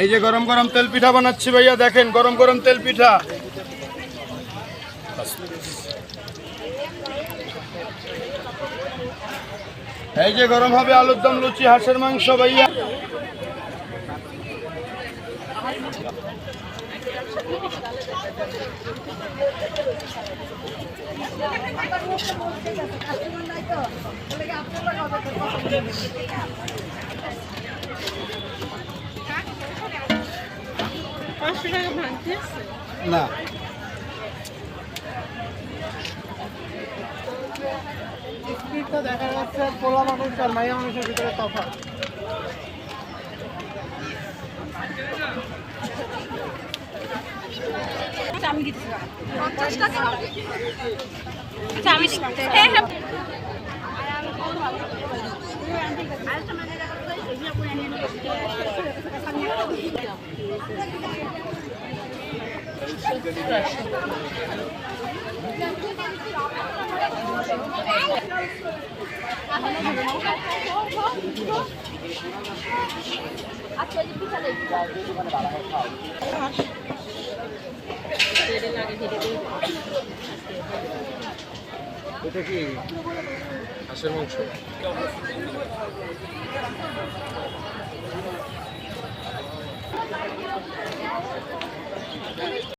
এই যে গরম গরম তেল পিঠা বানাচ্ছি ভাইয়া, দেখেন, গরম গরম তেল পিঠা। এই যে গরম হবে আলুর দম, লুচি, হাঁসের মাংস ভাইয়া। পাঁচশো টাকা ভাঙতে না। স্পিডটা দেখা যাচ্ছে পোলা মানুষ আর মাইয়া মানুষের ভিতরে তফাৎ। পঞ্চাশ টাকা আচ্ছা আমি হ্যাঁ হ্যাঁ এটা কি হাঁসের মাংস?